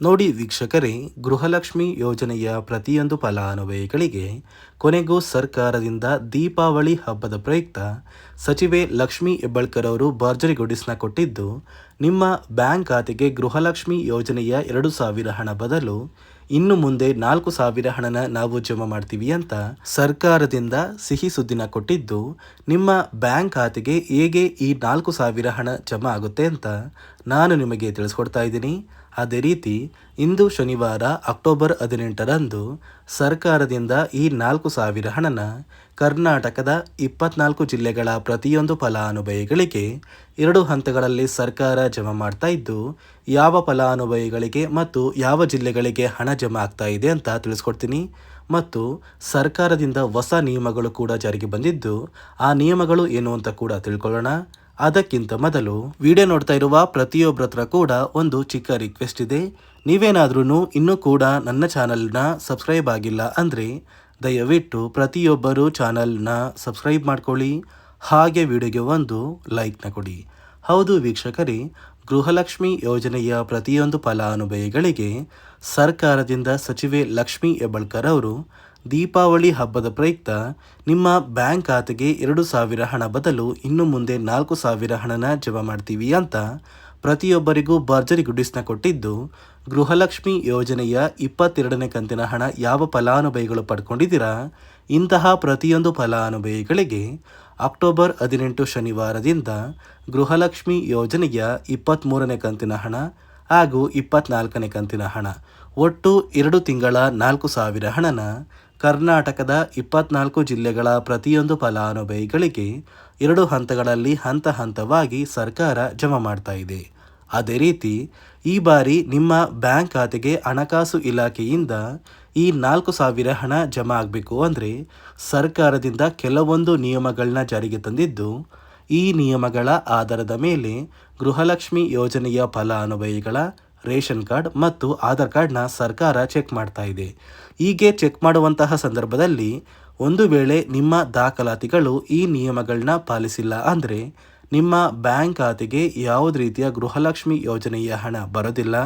ನೋಡಿ ವೀಕ್ಷಕರೇ, ಗೃಹಲಕ್ಷ್ಮಿ ಯೋಜನೆಯ ಪ್ರತಿಯೊಂದು ಫಲಾನುಭವಿಗಳಿಗೆ ಕೊನೆಗೂ ಸರ್ಕಾರದಿಂದ ದೀಪಾವಳಿ ಹಬ್ಬದ ಪ್ರಯುಕ್ತ ಸಚಿವೆ ಲಕ್ಷ್ಮಿ ಹೆಬ್ಬಳ್ಕರ್ ಅವರು ಭರ್ಜರಿ ಗುಡಿಸ್ನ ಕೊಟ್ಟಿದ್ದು, ನಿಮ್ಮ ಬ್ಯಾಂಕ್ ಖಾತೆಗೆ ಗೃಹಲಕ್ಷ್ಮಿ ಯೋಜನೆಯ ಎರಡು ಸಾವಿರ ಹಣ ಬದಲು ಇನ್ನು ಮುಂದೆ ನಾಲ್ಕು ಸಾವಿರ ಹಣನ ನಾವು ಜಮಾ ಮಾಡ್ತೀವಿ ಅಂತ ಸರ್ಕಾರದಿಂದ ಸಿಹಿ ಸುದ್ದಿನ ಕೊಟ್ಟಿದ್ದು, ನಿಮ್ಮ ಬ್ಯಾಂಕ್ ಖಾತೆಗೆ ಹೇಗೆ ಈ ನಾಲ್ಕು ಸಾವಿರ ಹಣ ಜಮಾ ಆಗುತ್ತೆ ಅಂತ ನಾನು ನಿಮಗೆ ತಿಳಿಸ್ಕೊಡ್ತಾ ಇದ್ದೀನಿ. ಅದೇ ರೀತಿ ಇಂದು ಶನಿವಾರ ಅಕ್ಟೋಬರ್ ಹದಿನೆಂಟರಂದು ಸರ್ಕಾರದಿಂದ ಈ ನಾಲ್ಕು ಸಾವಿರ ಹಣನ ಕರ್ನಾಟಕದ ಇಪ್ಪತ್ನಾಲ್ಕು ಜಿಲ್ಲೆಗಳ ಪ್ರತಿಯೊಂದು ಫಲಾನುಭವಿಗಳಿಗೆ ಎರಡು ಹಂತಗಳಲ್ಲಿ ಸರ್ಕಾರ ಜಮಾ ಮಾಡ್ತಾ ಇದ್ದು, ಯಾವ ಫಲಾನುಭವಿಗಳಿಗೆ ಮತ್ತು ಯಾವ ಜಿಲ್ಲೆಗಳಿಗೆ ಹಣ ಜಮಾ ಆಗ್ತಾ ಇದೆ ಅಂತ ತಿಳಿಸ್ಕೊಡ್ತೀನಿ. ಮತ್ತು ಸರ್ಕಾರದಿಂದ ಹೊಸ ನಿಯಮಗಳು ಕೂಡ ಜಾರಿಗೆ ಬಂದಿದ್ದು, ಆ ನಿಯಮಗಳು ಏನು ಅಂತ ಕೂಡ ತಿಳ್ಕೊಳ್ಳೋಣ. ಅದಕ್ಕಿಂತ ಮೊದಲು ವಿಡಿಯೋ ನೋಡ್ತಾ ಇರುವ ಪ್ರತಿಯೊಬ್ಬರ ಹತ್ರ ಕೂಡ ಒಂದು ಚಿಕ್ಕ ರಿಕ್ವೆಸ್ಟ್ ಇದೆ. ನೀವೇನಾದ್ರೂ ಇನ್ನೂ ಕೂಡ ನನ್ನ ಚಾನಲ್ನ ಸಬ್ಸ್ಕ್ರೈಬ್ ಆಗಿಲ್ಲ ಅಂದರೆ ದಯವಿಟ್ಟು ಪ್ರತಿಯೊಬ್ಬರು ಚಾನಲ್ನ ಸಬ್ಸ್ಕ್ರೈಬ್ ಮಾಡ್ಕೊಳ್ಳಿ. ಹಾಗೆ ವಿಡಿಯೋಗೆ ಒಂದು ಲೈಕ್ನ ಕೊಡಿ. ಹೌದು ವೀಕ್ಷಕರೇ, ಗೃಹಲಕ್ಷ್ಮಿ ಯೋಜನೆಯ ಪ್ರತಿಯೊಂದು ಫಲಾನುಭವಿಗಳಿಗೆ ಸರ್ಕಾರದಿಂದ ಸಚಿವೆ ಲಕ್ಷ್ಮಿ ಹೆಬ್ಬಳ್ಕರ್ ಅವರು ದೀಪಾವಳಿ ಹಬ್ಬದ ಪ್ರಯುಕ್ತ ನಿಮ್ಮ ಬ್ಯಾಂಕ್ ಖಾತೆಗೆ ಎರಡು ಸಾವಿರ ಹಣ ಬದಲು ಇನ್ನು ಮುಂದೆ ನಾಲ್ಕು ಸಾವಿರ ಹಣನ ಜಮಾ ಮಾಡ್ತೀವಿ ಅಂತ ಪ್ರತಿಯೊಬ್ಬರಿಗೂ ಭರ್ಜರಿ ಗುಡಿಸ್ನ ಕೊಟ್ಟಿದ್ದು ಗೃಹಲಕ್ಷ್ಮಿ ಯೋಜನೆಯ ಇಪ್ಪತ್ತೆರಡನೇ ಕಂತಿನ ಹಣ ಯಾವ ಫಲಾನುಭವಿಗಳು ಪಡ್ಕೊಂಡಿದ್ದೀರಾ? ಇಂತಹ ಪ್ರತಿಯೊಂದು ಫಲಾನುಭವಿಗಳಿಗೆ ಅಕ್ಟೋಬರ್ ಹದಿನೆಂಟು ಶನಿವಾರದಿಂದ ಗೃಹಲಕ್ಷ್ಮಿ ಯೋಜನೆಯ ಇಪ್ಪತ್ತ್ಮೂರನೇ ಕಂತಿನ ಹಣ ಹಾಗೂ ಇಪ್ಪತ್ನಾಲ್ಕನೇ ಕಂತಿನ ಹಣ. ಒಟ್ಟು ಎರಡು ತಿಂಗಳ ನಾಲ್ಕು ಸಾವಿರ ಹಣನ ಕರ್ನಾಟಕದ ಇಪ್ಪತ್ನಾಲ್ಕು ಜಿಲ್ಲೆಗಳ ಪ್ರತಿಯೊಂದು ಫಲಾನುಭವಿಗಳಿಗೆ ಎರಡು ಹಂತಗಳಲ್ಲಿ ಹಂತ ಹಂತವಾಗಿ ಸರ್ಕಾರ ಜಮಾ ಮಾಡ್ತಾ ಅದೇ ರೀತಿ, ಈ ಬಾರಿ ನಿಮ್ಮ ಬ್ಯಾಂಕ್ ಖಾತೆಗೆ ಹಣಕಾಸು ಇಲಾಖೆಯಿಂದ ಈ ನಾಲ್ಕು ಸಾವಿರ ಹಣ ಜಮಾ ಆಗಬೇಕು ಅಂದರೆ ಸರ್ಕಾರದಿಂದ ಕೆಲವೊಂದು ನಿಯಮಗಳನ್ನ ಜಾರಿಗೆ ತಂದಿದ್ದು, ಈ ನಿಯಮಗಳ ಆಧಾರದ ಮೇಲೆ ಗೃಹಲಕ್ಷ್ಮಿ ಯೋಜನೆಯ ಫಲಾನುಭವಿಗಳ ರೇಷನ್ ಕಾರ್ಡ್ ಮತ್ತು ಆಧಾರ್ ಕಾರ್ಡ್ನ ಸರ್ಕಾರ ಚೆಕ್ ಮಾಡ್ತಾ ಇದೆ. ಹೀಗೆ ಚೆಕ್ ಮಾಡುವಂತಹ ಸಂದರ್ಭದಲ್ಲಿ ಒಂದು ವೇಳೆ ನಿಮ್ಮ ದಾಖಲಾತಿಗಳು ಈ ನಿಯಮಗಳನ್ನ ಪಾಲಿಸಿಲ್ಲ ಅಂದರೆ ನಿಮ್ಮ ಬ್ಯಾಂಕ್ ಖಾತೆಗೆ ಯಾವುದೇ ರೀತಿಯ ಗೃಹಲಕ್ಷ್ಮಿ ಯೋಜನೆಯ ಹಣ ಬರೋದಿಲ್ಲ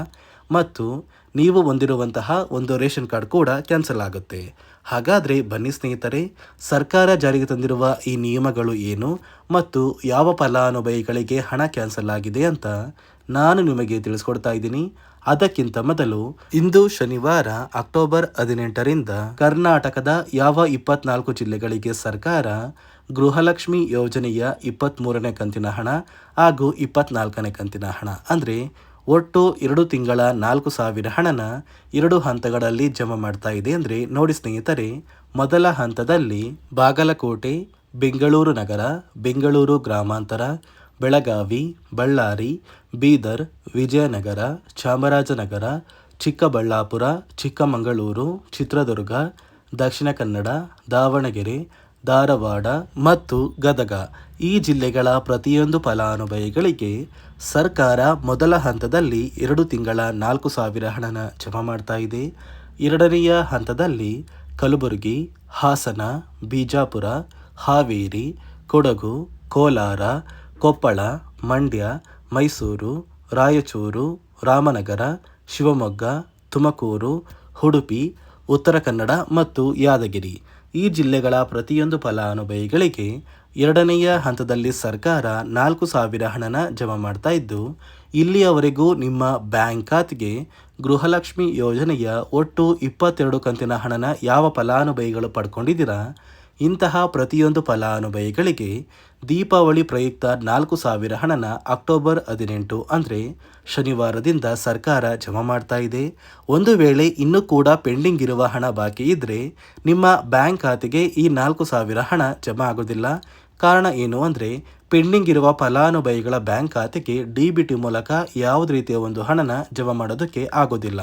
ಮತ್ತು ನೀವು ಹೊಂದಿರುವಂತಹ ಒಂದು ರೇಷನ್ ಕಾರ್ಡ್ ಕೂಡ ಕ್ಯಾನ್ಸಲ್ ಆಗುತ್ತೆ. ಹಾಗಾದರೆ ಬನ್ನಿ ಸ್ನೇಹಿತರೆ, ಸರ್ಕಾರ ಜಾರಿಗೆ ತಂದಿರುವ ಈ ನಿಯಮಗಳು ಏನು ಮತ್ತು ಯಾವ ಫಲಾನುಭವಿಗಳಿಗೆ ಹಣ ಕ್ಯಾನ್ಸಲ್ ಆಗಿದೆ ಅಂತ ನಾನು ನಿಮಗೆ ತಿಳಿಸ್ಕೊಡ್ತಾ ಇದ್ದೀನಿ. ಅದಕ್ಕಿಂತ ಮೊದಲು ಇಂದು ಶನಿವಾರ ಅಕ್ಟೋಬರ್ ಹದಿನೆಂಟರಿಂದ ಕರ್ನಾಟಕದ ಯಾವ ಇಪ್ಪತ್ನಾಲ್ಕು ಜಿಲ್ಲೆಗಳಿಗೆ ಸರ್ಕಾರ ಗೃಹಲಕ್ಷ್ಮಿ ಯೋಜನೆಯ ಇಪ್ಪತ್ತ್ಮೂರನೇ ಕಂತಿನ ಹಣ ಹಾಗೂ ಇಪ್ಪತ್ನಾಲ್ಕನೇ ಕಂತಿನ ಹಣ, ಅಂದರೆ ಒಟ್ಟು ಎರಡು ತಿಂಗಳ ನಾಲ್ಕು ಸಾವಿರ ಹಣನ ಎರಡು ಹಂತಗಳಲ್ಲಿ ಜಮಾ ಮಾಡ್ತಾ ಇದೆ ಅಂದರೆ ನೋಡಿ ಸ್ನೇಹಿತರೆ, ಮೊದಲ ಹಂತದಲ್ಲಿ ಬಾಗಲಕೋಟೆ, ಬೆಂಗಳೂರು ನಗರ, ಬೆಂಗಳೂರು ಗ್ರಾಮಾಂತರ ಬೆಳಗಾವಿ, ಬಳ್ಳಾರಿ, ಬೀದರ್, ವಿಜಯನಗರ, ಚಾಮರಾಜನಗರ, ಚಿಕ್ಕಬಳ್ಳಾಪುರ, ಚಿಕ್ಕಮಗಳೂರು, ಚಿತ್ರದುರ್ಗ, ದಕ್ಷಿಣ ಕನ್ನಡ, ದಾವಣಗೆರೆ, ಧಾರವಾಡ ಮತ್ತು ಗದಗ. ಈ ಜಿಲ್ಲೆಗಳ ಪ್ರತಿಯೊಂದು ಫಲಾನುಭವಿಗಳಿಗೆ ಸರ್ಕಾರ ಮೊದಲ ಹಂತದಲ್ಲಿ ಎರಡು ತಿಂಗಳ ನಾಲ್ಕು ಸಾವಿರ ಹಣನ ಜಮಾ ಮಾಡ್ತಾ ಇದೆ. ಎರಡನೆಯ ಹಂತದಲ್ಲಿ ಕಲಬುರಗಿ, ಹಾಸನ, ಬಿಜಾಪುರ, ಹಾವೇರಿ, ಕೊಡಗು, ಕೋಲಾರ ಕೊಪ್ಪಳ, ಮಂಡ್ಯ, ಮೈಸೂರು, ರಾಯಚೂರು, ರಾಮನಗರ, ಶಿವಮೊಗ್ಗ, ತುಮಕೂರು, ಉಡುಪಿ, ಉತ್ತರ ಕನ್ನಡ ಮತ್ತು ಯಾದಗಿರಿ. ಈ ಜಿಲ್ಲೆಗಳ ಪ್ರತಿಯೊಂದು ಫಲಾನುಭವಿಗಳಿಗೆ ಎರಡನೆಯ ಹಂತದಲ್ಲಿ ಸರ್ಕಾರ ನಾಲ್ಕು ಸಾವಿರ ಹಣನ ಜಮಾ ಮಾಡ್ತಾ ಇದ್ದು, ಇಲ್ಲಿಯವರೆಗೂ ನಿಮ್ಮ ಬ್ಯಾಂಕ್ ಖಾತೆಗೆ ಗೃಹಲಕ್ಷ್ಮಿ ಯೋಜನೆಯ ಒಟ್ಟು ಇಪ್ಪತ್ತೆರಡು ಕಂತಿನ ಹಣನ ಯಾವ ಫಲಾನುಭವಿಗಳು ಪಡ್ಕೊಂಡಿದ್ದೀರಾ? ಇಂತಹ ಪ್ರತಿಯೊಂದು ಫಲಾನುಭವಿಗಳಿಗೆ ದೀಪಾವಳಿ ಪ್ರಯುಕ್ತ ನಾಲ್ಕು ಸಾವಿರ ಹಣನ ಅಕ್ಟೋಬರ್ ಹದಿನೆಂಟು ಅಂದರೆ ಶನಿವಾರದಿಂದ ಸರ್ಕಾರ ಜಮಾ ಮಾಡ್ತಾ ಇದೆ. ಒಂದು ವೇಳೆ ಇನ್ನೂ ಕೂಡ ಪೆಂಡಿಂಗ್ ಇರುವ ಹಣ ಬಾಕಿ ಇದ್ದರೆ ನಿಮ್ಮ ಬ್ಯಾಂಕ್ ಖಾತೆಗೆ ಈ ನಾಲ್ಕು ಸಾವಿರ ಹಣ ಜಮಾ ಆಗೋದಿಲ್ಲ. ಕಾರಣ ಏನು ಅಂದರೆ ಪೆಂಡಿಂಗ್ ಇರುವ ಫಲಾನುಭವಿಗಳ ಬ್ಯಾಂಕ್ ಖಾತೆಗೆ ಡಿ ಬಿ ಟಿ ಮೂಲಕ ಯಾವುದೇ ರೀತಿಯ ಒಂದು ಹಣನ ಜಮಾ ಮಾಡೋದಕ್ಕೆ ಆಗೋದಿಲ್ಲ.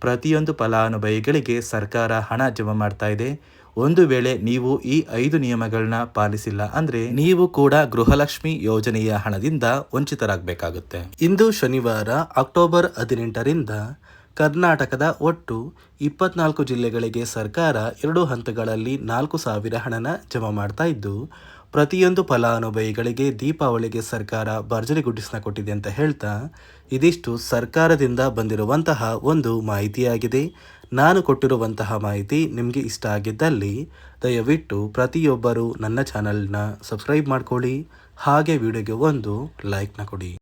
ಪ್ರತಿಯೊಂದು ಫಲಾನುಭವಿಗಳಿಗೆ ಸರ್ಕಾರ ಹಣ ಜಮಾ ಮಾಡ್ತಾ ಇದೆ. ಒಂದು ವೇಳೆ ನೀವು ಈ ಐದು ನಿಯಮಗಳನ್ನ ಪಾಲಿಸಿಲ್ಲ ಅಂದ್ರೆ ನೀವು ಕೂಡ ಗೃಹಲಕ್ಷ್ಮಿ ಯೋಜನೆಯ ಹಣದಿಂದ ವಂಚಿತರಾಗಬೇಕಾಗುತ್ತೆ. ಇಂದು ಶನಿವಾರ, ಅಕ್ಟೋಬರ್ ಹದಿನೆಂಟರಿಂದ ಕರ್ನಾಟಕದ ಒಟ್ಟು ಇಪ್ಪತ್ನಾಲ್ಕು ಜಿಲ್ಲೆಗಳಿಗೆ ಸರ್ಕಾರ ಎರಡು ಹಂತಗಳಲ್ಲಿ ನಾಲ್ಕು ಸಾವಿರ ಹಣನ ಜಮಾ ಮಾಡ್ತಾ ಇದ್ದು ಪ್ರತಿಯೊಂದು ಫಲಾನುಭವಿಗಳಿಗೆ ದೀಪಾವಳಿಗೆ ಸರ್ಕಾರ ಭರ್ಜರಿ ಗುಡ್ಡಿಸನ ಕೊಟ್ಟಿದೆ ಅಂತ ಹೇಳ್ತಾ ಇದಿಷ್ಟು ಸರ್ಕಾರದಿಂದ ಬಂದಿರುವಂತಹ ಒಂದು ಮಾಹಿತಿಯಾಗಿದೆ. ನಾನು ಕೊಟ್ಟಿರುವಂತಹ ಮಾಹಿತಿ ನಿಮಗೆ ಇಷ್ಟ ಆಗಿದ್ದಲ್ಲಿ ದಯವಿಟ್ಟು ಪ್ರತಿಯೊಬ್ಬರು ನನ್ನ ಚಾನಲ್ನ ಸಬ್ಸ್ಕ್ರೈಬ್ ಮಾಡ್ಕೊಳ್ಳಿ. ಹಾಗೆ ವಿಡಿಯೋಗೆ ಒಂದು ಲೈಕ್ನ ಕೊಡಿ.